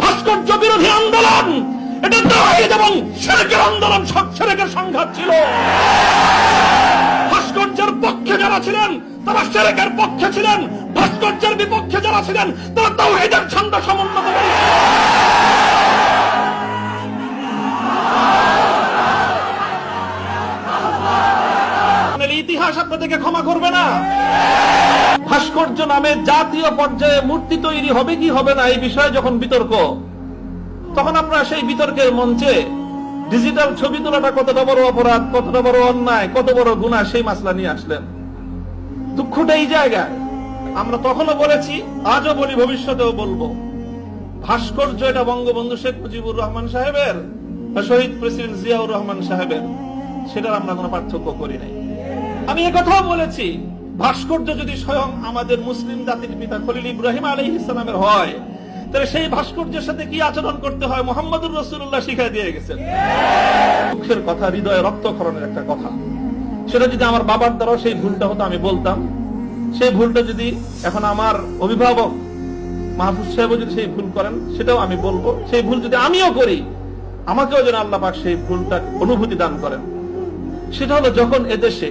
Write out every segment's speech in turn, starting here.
ভাস্কর্য বিরোধী আন্দোলন! এটা তাওহীদ এবং শিরকের আন্দোলন সব শিরকের সংঘাত ছিল। ভাস্কর্যের পক্ষে যারা ছিলেন, তারা শিরকের পক্ষে ছিলেন। ভাস্কর্যের বিপক্ষে যারা ছিলেন, তারা তাওহীদের ছন্দ সমুন্নত করেছে ইতিহাস আপনাদেরকে ক্ষমা করবে না। ভাস্কর্য নামে জাতীয় পর্যায়ে মূর্তি তৈরি হবে কি হবে না এই বিষয়ে যখন বিতর্ক, তখন আপনারা সেই বিতর্কের মঞ্চে ডিজিটাল ছবি তোলাটা কতটা বড় অপরাধ কতটা বড় অন্যায়, কত বড় গুণা সেই মাসলা নিয়ে আসলেন। দুঃখটা এই জায়গায়। আমরা তখনও বলেছি, আজও বলি, ভবিষ্যতেও বলব। ভাস্কর্য এটা বঙ্গবন্ধু শেখ মুজিবুর রহমান সাহেবের শহীদ প্রেসিডেন্ট জিয়াউর রহমান সাহেবের, সেটার আমরা কোনো পার্থক্য করি নাই। আমি কথাও বলেছি, ভাস্কর্য যদি স্বয়ং আমাদের মুসলিম জাতির পিতা খলিল ইব্রাহিম আলী ইসলামের হয়, তাহলে সেই ভাস্কর্যের সাথে কি আচরণ করতে হয় মোহাম্মদুর রসুল্লাহ শিখাই দিয়ে গেছেন। দুঃখের কথা, হৃদয়ে রক্তক্ষরণের একটা কথা। সেটা যদি আমার বাবার দ্বারা সেই ভুলটা হতো, আমি বলতাম। সেই ভুলটা যদি এখন আমার অভিভাবক মাহফুজ সাহেব যদি সেই ভুল করেন, সেটাও আমি বলব। সেই ভুল যদি আমিও করি, আমাকেও যেন আল্লাহ পাক সেই ভুলটা অনুভূতি দান করেন। সেটা হলো যখন এদেশে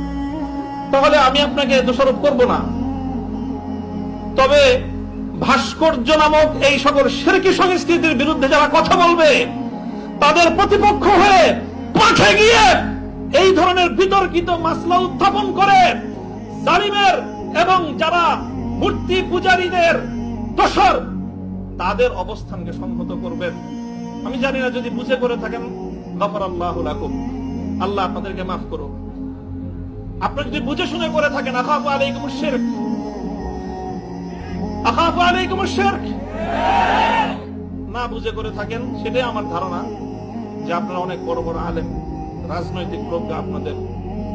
তাহলে আমি আপনাকে দোষারোপ করব না। তবে ভাস্কর্য নামক এই সকল সেরকি সংস্কৃতির বিরুদ্ধে যারা কথা বলবে, তাদের প্রতিপক্ষ হয়ে মাঠে গিয়ে এই ধরনের বিতর্কিত মাসলা উত্থাপন করে জালিমের এবং যারা মূর্তি পূজারীদের দোষর, তাদের অবস্থানকে সংহত করবেন। আমি জানি না যদি বুঝে করে থাকেন গফর আল্লাহ আল্লাহ আপনাদেরকে মাফ করুন আপনি যদি বুঝে শুনে করে থাকেন, আখাফু আলাইকুম শিরক আখাফু আলাইকুম শিরক না বুঝে করে থাকেন, সেটাই আমার ধারণা যে আপনারা অনেক বড় বড় আলেম, রাজনৈতিক প্রজ্ঞা আপনাদের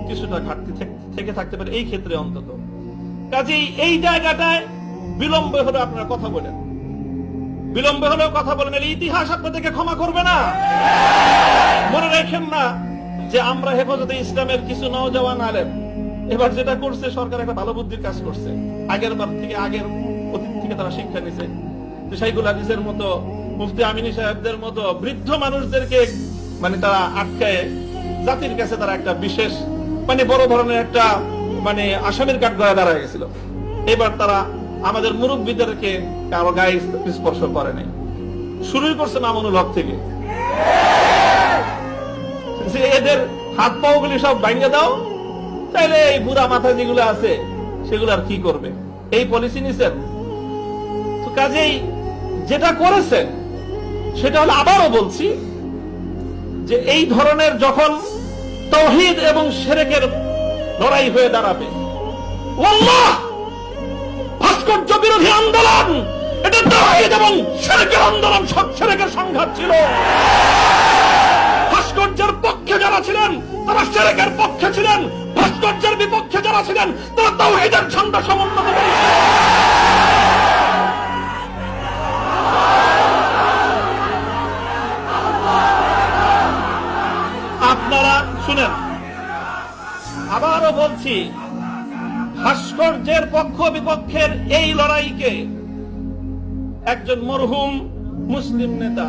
কিছুটা ঘাটতি থেকে থাকতে পারে এই ক্ষেত্রে অন্তত। কাজেই এই জায়গাটায় বিলম্ব হলে আপনারা কথা বলেন। বিলম্ব হলেও কথা বলেন ইতিহাস আপনাদেরকে ক্ষমা করবে না। মনে রেখেন না যে আমরা হেফাজতে ইসলামের কিছু নওজওয়ান আলেম, এবার যেটা করছে, সরকার একটা ভালো বুদ্ধির কাজ করছে। আগের বার থেকে, আগের অতীত থেকে তারা শিক্ষা নিছে। হাদিসের মতো, মুফতি আমিনী সাহেবদের মতো বৃদ্ধ মানুষদেরকে মানে তারা আটকায়, জাতির কাছে তারা একটা বিশেষ মানে বড় ধরনের একটা মানে আসামির কাঠ গড়ায় দাঁড়ায় গেছিল। এবার তারা আমাদের মুরব্বীদেরকে কারও গায়ে স্পর্শ করে নাই। শুরুই করছে মামুনুল হক থেকে। যে এদের হাত পাও সব ভাঙে দাও, তাইলে এই বুড়া মাথা যেগুলো আছে, সেগুলো আর কি করবে? এই পলিসি নিছেন? তো কাজেই যেটা করেছেন, সেটা হলো আবারও বলছি যে এই ধরনের যখন তৌহিদ এবং সেরেকের লড়াই হয়ে দাঁড়াবে ভাস্কর্য বিরোধী আন্দোলন! এটা তাওহীদ এবং শিরকের আন্দোলন সব শিরকের সংঘাত ছিল। ভাস্কর্যের পক্ষে যারা ছিলেন, তারা শিরকের পক্ষে ছিলেন, ভাস্কর্যের বিপক্ষে যারা ছিলেন, তারা তাওহীদের ছন্দ সমুন্নত আপনারা শুনেন, আবারও বলছি, ভাস্কর্যের পক্ষ বিপক্ষের এই লড়াইকে একজন মরহুম মুসলিম নেতা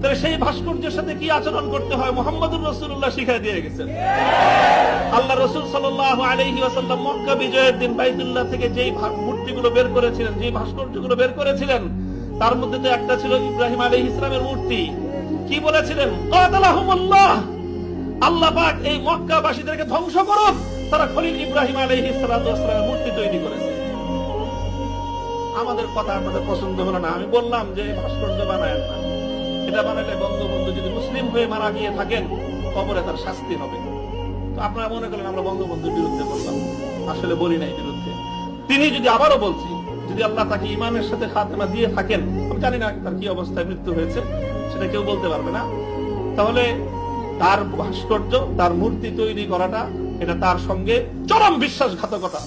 তাহলে সেই ভাস্কর্যের সাথে কি আচরণ করতে হয়? মোহাম্মদুর রসুল্লাহ শিখাই দিয়ে গেছেন। আল্লাহ রসুল সাল্লাহ আলহি আসাল্লাম মক্কা বিজয়ের দিন বাইতুল্লাহ থেকে যেই মূর্তিগুলো বের করেছিলেন যে ভাস্কর্যগুলো বের করেছিলেন, তার মধ্যে তো একটা ছিল ইব্রাহিম আলী ইসলামের মূর্তি। কি বলেছিলেন? কাতালাহুমুল্লাহ! আল্লাহ পাক এই মক্কাবাসীদেরকে ধ্বংস করুন তারা খলিল ইব্রাহিম আলাইহিস সালাতু ওয়াস সালামের মূর্তি তৈরি করেছে। আমাদের কথা আপনাদের পছন্দ হলো না। আমি বললাম যে ভাস্কর্য বানায় না। এটা বানালে বঙ্গবন্ধু যদি মুসলিম হয়ে মারা গিয়ে থাকেন, কবরে তার শাস্তি হবে। তো আপনারা মনে করেন আমরা বঙ্গবন্ধুর বিরুদ্ধে বললাম। আসলে বলি নাই বিরুদ্ধে। তিনি যদি আবারও বলছি, যদি আল্লাহ তাকে ইমানের সাথে খাতেমা দিয়ে থাকেন, আমি জানি না তার কি অবস্থায় মৃত্যু হয়েছে, সেটা কেউ বলতে পারবে না। তাহলে তার ভাস্কর্য, তার মূর্তি তৈরি করাটা, এটা তার সঙ্গে চরম বিশ্বাসঘাতকতা।